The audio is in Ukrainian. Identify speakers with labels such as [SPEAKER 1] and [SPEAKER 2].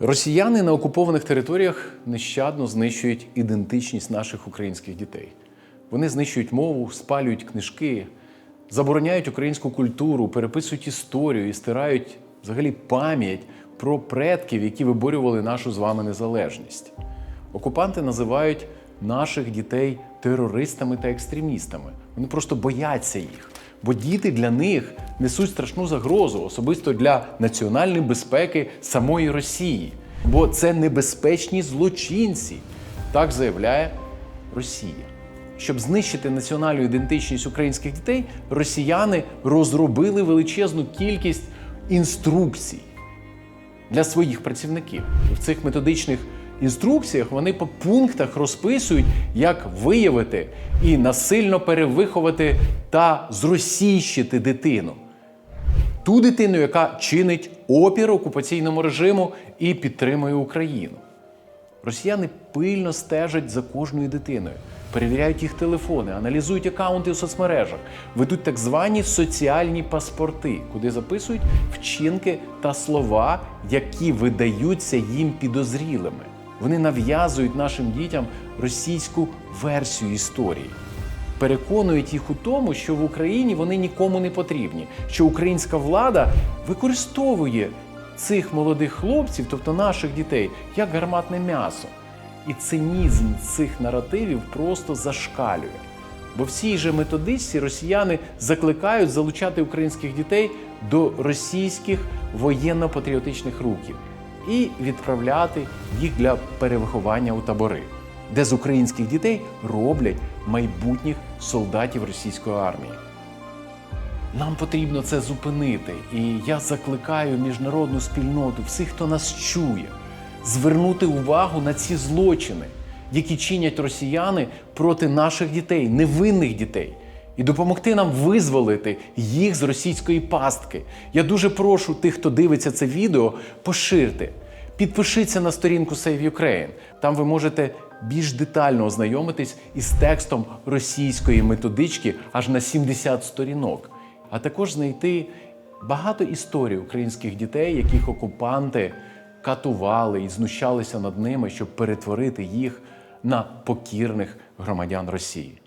[SPEAKER 1] Росіяни на окупованих територіях нещадно знищують ідентичність наших українських дітей. Вони знищують мову, спалюють книжки, забороняють українську культуру, переписують історію і стирають взагалі пам'ять про предків, які виборювали нашу з вами незалежність. Окупанти називають наших дітей терористами та екстремістами. Вони просто бояться їх. Бо діти для них несуть страшну загрозу, особисто для національної безпеки самої Росії. Бо це небезпечні злочинці, так заявляє Росія. Щоб знищити національну ідентичність українських дітей, росіяни розробили величезну кількість інструкцій для своїх працівників. І в цих методичних інструкціях вони по пунктах розписують, як виявити і насильно перевиховати та зросійщити дитину. Ту дитину, яка чинить опір окупаційному режиму і підтримує Україну. Росіяни пильно стежать за кожною дитиною, перевіряють їх телефони, аналізують акаунти у соцмережах, ведуть так звані соціальні паспорти, куди записують вчинки та слова, які видаються їм підозрілими. Вони нав'язують нашим дітям російську версію історії. Переконують їх у тому, що в Україні вони нікому не потрібні, що українська влада використовує цих молодих хлопців, тобто наших дітей, як гарматне м'ясо. І цинізм цих наративів просто зашкалює. Бо в цій же методичці росіяни закликають залучати українських дітей до російських воєнно-патріотичних рухів і відправляти їх для перевиховання у табори, де з українських дітей роблять майбутніх солдатів російської армії. Нам потрібно це зупинити, і я закликаю міжнародну спільноту, всіх, хто нас чує, звернути увагу на ці злочини, які чинять росіяни проти наших дітей, невинних дітей, і допомогти нам визволити їх з російської пастки. Я дуже прошу тих, хто дивиться це відео, поширте. Підпишіться на сторінку Save Ukraine. Там ви можете більш детально ознайомитись із текстом російської методички аж на 70 сторінок, а також знайти багато історій українських дітей, яких окупанти катували і знущалися над ними, щоб перетворити їх на покірних громадян Росії.